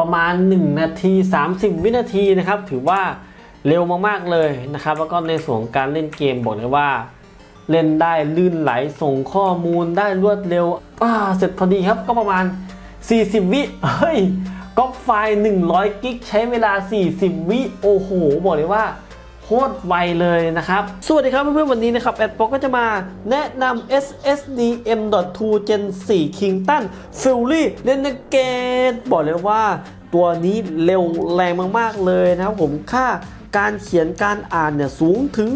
ประมาณ 1 นาที 30 วินาทีนะครับ ถือว่าเร็วมากๆเลยนะครับ แล้วก็ในส่วนของการเล่นเกมบอกเลยว่า เล่นได้ลื่นไหลส่งข้อมูลได้รวดเร็วอ่าเสร็จพอดีครับก็ประมาณ 40 วิเฮ้ยก็ไฟล์100 กิก ใช้เวลา 40 วิโอ้โห บอกเลยว่า คตรไวเลยนะครับ สวัสดีครับเพื่อนๆวันนี้นะครับแอดปก็จะมาแนะนำ SSD M.2 Gen 4 Kingston Fury Renegade บอกเลยว่าตัวนี้เร็วแรงมากๆเลยนะครับผมค่าการเขียนการอ่านเนี่ยสูงถึง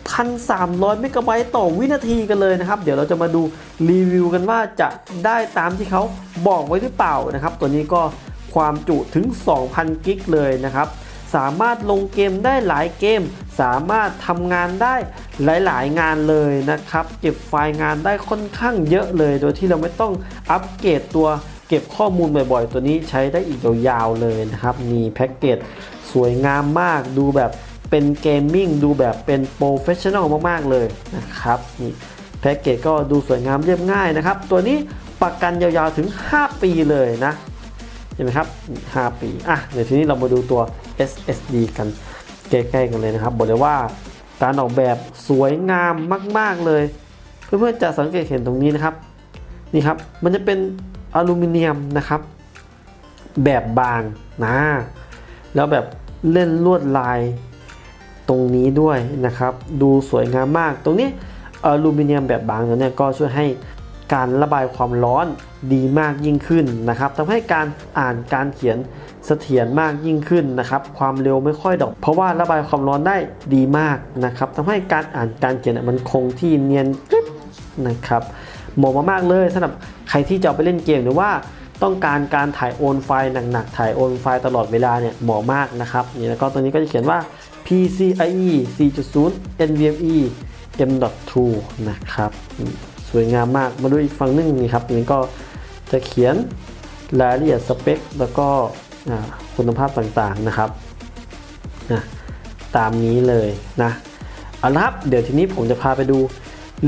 7,300 เมกะไบต์ต่อวินาทีกันเลยนะครับ เดี๋ยวเราจะมาดูรีวิวกันว่าจะได้ตามที่เขาบอกไว้หรือเปล่านะครับ ตัวนี้ก็ความจุถึง 2,000 กิกเลยนะครับ สามารถลงเกมได้หลายเกม สามารถทำงานได้หลาย ๆ งานเลยนะครับ เก็บไฟล์งานได้ค่อนข้างเยอะเลย โดยที่เราไม่ต้องอัปเกรดตัวเก็บข้อมูลบ่อย ๆ ตัวนี้ใช้ได้อีกยาวๆเลยนะครับ มีแพ็กเกจสวยงามมากดูแบบเป็นเกมมิ่งดูแบบเป็นโปรเฟชชั่นอลมากๆเลยนะครับนี่แพ็กเกจก็ดูสวยงามเรียบง่ายนะครับ ตัวนี้ประกันยาวๆถึง 5 ปีเลยนะเห็นไหมครับ 5 ปี อะ เดี๋ยวทีนี้เรามาดูตัว SSD กันใกล้ๆกันเลยนะครับ บอกเลยว่าการออกแบบสวยงามมาก ๆเลย เพื่อนๆจะสังเกตเห็นตรงนี้นะครับนี่ครับมันจะเป็นอลูมิเนียมนะครับ แบบบางนะแล้วแบบเล่นลวดลายตรงนี้ด้วยนะครับ ดูสวยงามมากตรงนี้อลูมิเนียมแบบบางตัวเนี้ยก็ช่วยให้ การระบายความร้อนดีมากยิ่งขึ้นนะครับทำให้การอ่านการเขียนเสถียรมากยิ่งขึ้นนะครับความเร็วไม่ค่อยดอก เพราะว่าระบายความร้อนได้ดีมากนะครับทำให้การอ่านการเขียนเนี่ยมันคงที่เนียนกริบนะครับเหมาะมากๆเลยสำหรับใครที่จะไปเล่นเกมหรือว่าต้องการการถ่ายโอนไฟล์หนักๆถ่ายโอนไฟล์ตลอดเวลาเนี่ยเหมาะมากนะครับนี่แล้วก็ตัวนี้ก็จะเขียนว่า PCIe 4.0 NVMe M.2 นะครับ สวยงามมาก มาดูอีกฝั่งหนึงนี่ครับนี่ก็จะเขียนรายละเอียดสเปค แล้วก็คุณภาพต่างๆนะครับนะตามนี้เลยนะเอาละครับ เดี๋ยวทีนี้ผมจะพาไปดู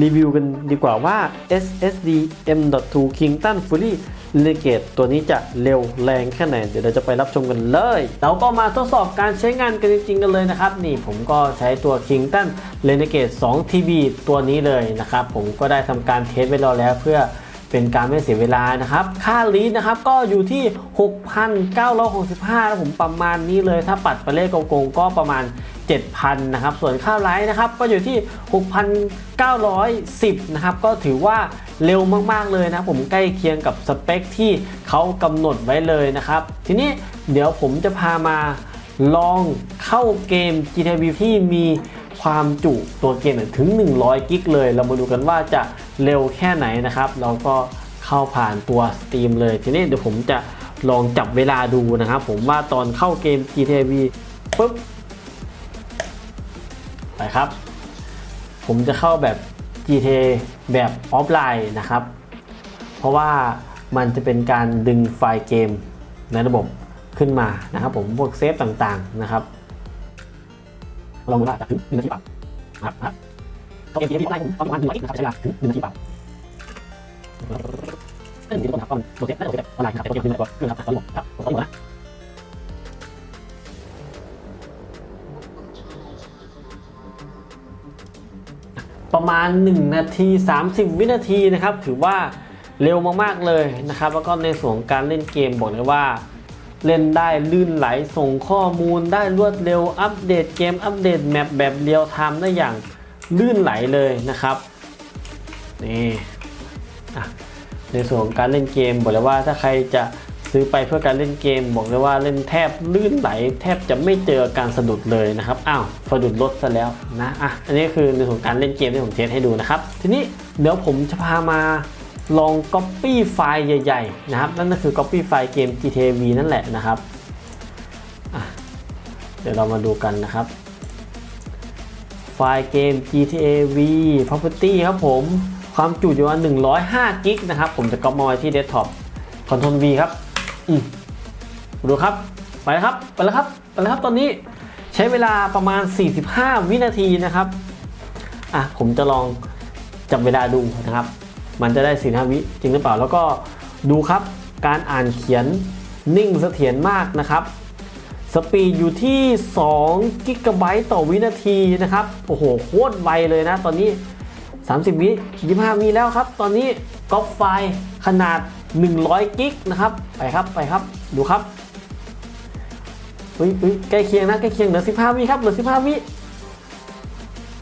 รีวิวกันดีกว่าว่า SSD M.2 Kingston Fury Renegade ตัวนี้จะเร็วแรงแค่ไหนเดี๋ยวเราจะไปรับชมกันเลย เราก็มาทดสอบการใช้งานกันจริงๆกันเลยนะครับ นี่ผมก็ใช้ตัว Kingston Renegade 2 TB ตัวนี้เลยนะครับ ผมก็ได้ทำการเทสไว้รอแล้วเพื่อเป็นการไม่เสียเวลานะครับ ค่าลีดนะครับก็อยู่ที่ 6,965แล้วผมประมาณนี้เลย ถ้าปัดไปเลขโกงๆก็ประมาณ 7,000 นะครับ ส่วนค่าไลท์นะครับก็อยู่ที่ 6,910 นะครับ ก็ถือว่า เร็วมากๆเลยนะผมใกล้เคียงกับสเปคที่เขากำหนดไว้เลยนะครับ ทีนี้เดี๋ยวผมจะพามาลองเข้าเกม GTA V ที่มีความจุตัวเกมถึง 100 กิกเลย เรามาดูกันว่าจะเร็วแค่ไหนนะครับ เราก็เข้าผ่านตัว Steam เลย ทีนี้เดี๋ยวผมจะลองจับเวลาดูนะครับ ผมว่าตอนเข้าเกม GTA V ปุ๊บไปครับ ผมจะเข้าแบบ GTA แบบออฟไลน์นะครับ เพราะว่ามันจะเป็นการดึงไฟล์เกมในระบบขึ้นมานะครับผมพวกเซฟต่างๆนะครับลองดูว่าจะถึงหนึ่งนาทีเปล่านะครับนะครับเกม GTA ออฟไลน์ผมประมาณหนึ่งร้อยนะครับใช้เวลาถึงหนึ่งนาทีเปล่าเอ้ยเดี๋ยวทุกคนครับก็โปรเซสน่าจะโปรเซสออนไลน์ครับแต่โปรเกมหนึ่งนาทีกว่าเครื่องครับตอนนี้ผมครับตอนนี้หมดนะ ณ 1 นาที 30 วินาทีนะครับ ถือว่าเร็วมากๆเลยนะครับ แล้วก็ในส่วนของการเล่นเกมบอกเลยว่า เล่นได้ลื่นไหลส่งข้อมูลได้รวดเร็วอัปเดตเกมอัปเดตแมปแบบเรียลไทม์ได้อย่างลื่นไหลเลยนะครับนี่ในส่วนของการเล่นเกมบอกเลยว่าถ้าใครจะ ซื้อไปเพื่อการเล่นเกมบอกเลยว่าเล่นแทบลื่นไหล แทบจะไม่เจอการสะดุดเลยนะครับอ้าวสะดุดรถซะแล้วนะอะอันนี้คือในส่วนการเล่นเกมที่ผมเทสให้ดูนะครับ ทีนี้เดี๋ยวผมจะพามาลอง Copy ไฟล์ใหญ่ๆนะครับนั่นก็คือ Copy ไฟล์เกม GTA V นั่นแหละนะครับเดี๋ยวเรามาดูกันนะครับ ไฟล์เกม GTA V Property ครับผม ความจุอยู่ว่า105กิกนะครับ ผมจะก๊อปมาไว้ที่เดสก์ท็อป Ctrl V ครับ อืมดูครับ ไปแล้วครับ ไปแล้วครับ ไปแล้วครับ ตอนนี้ใช้เวลาประมาณ 45 วินาทีนะครับ อะ ผมจะลองจับเวลาดูนะครับ มันจะได้45วิจริงหรือเปล่า แล้วก็ดูครับ การอ่านเขียนนิ่งเสถียรมากนะครับ สปีดอยู่ที่2กิกะไบต์ต่อวินาทีนะครับ โอ้โห โคตรไวเลยนะ ตอนนี้ 30 วิ25วิแล้วครับ ตอนนี้ก๊อปไฟล์ขนาด 100 กิกนะครับ ไปครับ ไปครับ ดูครับอุ้ยอุ้ยใกล้เคียงนะ ใกล้เคียง เหลือ 15 วิครับ เหลือ 15 วิ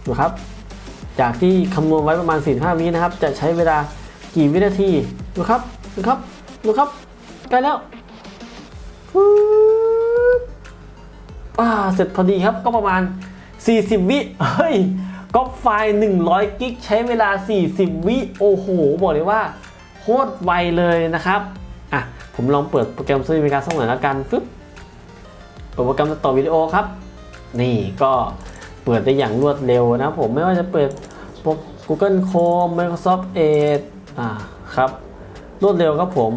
ดูครับ จากที่คำนวณไว้ประมาณ 45 วินะครับ จะใช้เวลากี่วินาที ดูครับ ดูครับ ดูครับ ใกล้แล้วฟืดอ่า เสร็จพอดีครับ ก็ประมาณ 40 วิ เฮ้ยก๊อปไฟล์ 100 กิก ใช้เวลา 40 วิ โอ้โห บอกเลยว่า โคตรไวเลยนะครับอะผมลองเปิดโปรแกรมซื้อมีการส่งหน่อยแล้วกันฟึบเปิดโปรแกรมตัดต่อวิดีโอครับ นี่ก็เปิดได้อย่างรวดเร็วนะผมไม่ว่าจะเปิด Google Chrome Microsoft Edge อ่าครับรวดเร็วครับผม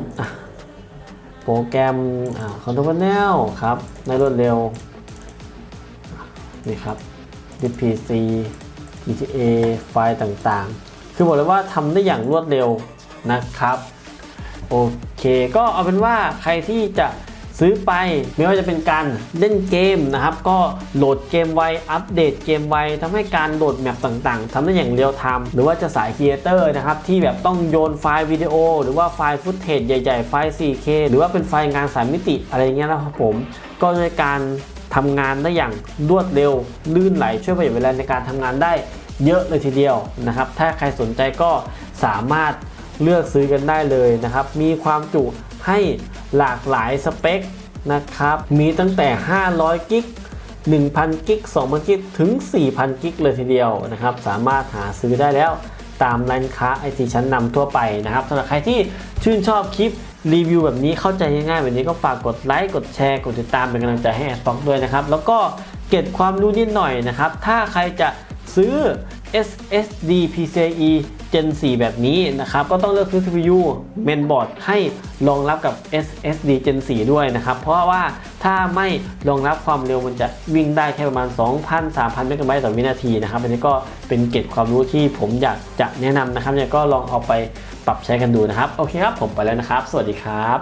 โปรแกรมอ่า Control Panel ครับในรวดเร็วนี่ครับ DPC GTA ไฟล์ต่างๆ คือบอกเลยว่าทำได้อย่างรวดเร็ว นะครับ โอเคก็เอาเป็นว่าใครที่จะซื้อไปไม่ว่าจะเป็นการเล่นเกมนะครับ ก็โหลดเกมไวอัปเดตเกมไวทำให้การโหลดแมปต่างๆทำได้อย่างเรียลไทม์หรือว่าจะสายครีเอเตอร์นะครับ ที่แบบต้องโยนไฟล์วิดีโอ หรือว่าไฟล์ฟุตเทจใหญ่ๆ ไฟล์ 4K หรือว่าเป็นไฟล์งานสายมิติอะไรเงี้ยนะครับผม ก็ในการทำงานได้อย่างรวดเร็ว ลื่นไหลช่วยประหยัดเวลาในการทำงานได้เยอะเลยทีเดียวนะครับถ้าใครสนใจก็สามารถ เลือกซื้อกันได้เลยนะครับ มีความจุให้หลากหลายสเปคนะครับ มีตั้งแต่ 500 กิก 1,000 กิก 2,000 กิก ถึง 4,000 กิกเลยทีเดียวนะครับ สามารถหาซื้อได้แล้วตามร้านค้าไอทีชั้นนำทั่วไปนะครับสำหรับใครที่ชื่นชอบคลิปรีวิวแบบนี้เข้าใจง่ายๆแบบนี้ก็ฝากกดไลค์ กดแชร์ กดติดตามเป็นกำลังใจให้แอดฟ็อกด้วยนะครับ แล้วก็เก็บความรู้นิดหน่อยนะครับ ถ้าใครจะซื้อ SSD PCIe Gen 4 แบบนี้นะครับ ก็ต้องเลือกซื้อ CPU mainboard ให้รองรับกับ SSD Gen 4 ด้วยนะครับ เพราะว่าถ้าไม่รองรับความเร็วมันจะวิ่งได้แค่ประมาณ 2,000-3,000เมกะไบต์ต่อวินาทีนะครับ อันนี้ก็เป็นเกร็ดความรู้ที่ผมอยากจะแนะนำนะครับเนี่ยก็ลองเอาไปปรับใช้กันดูนะครับ โอเคครับ ผมไปแล้วนะครับ สวัสดีครับ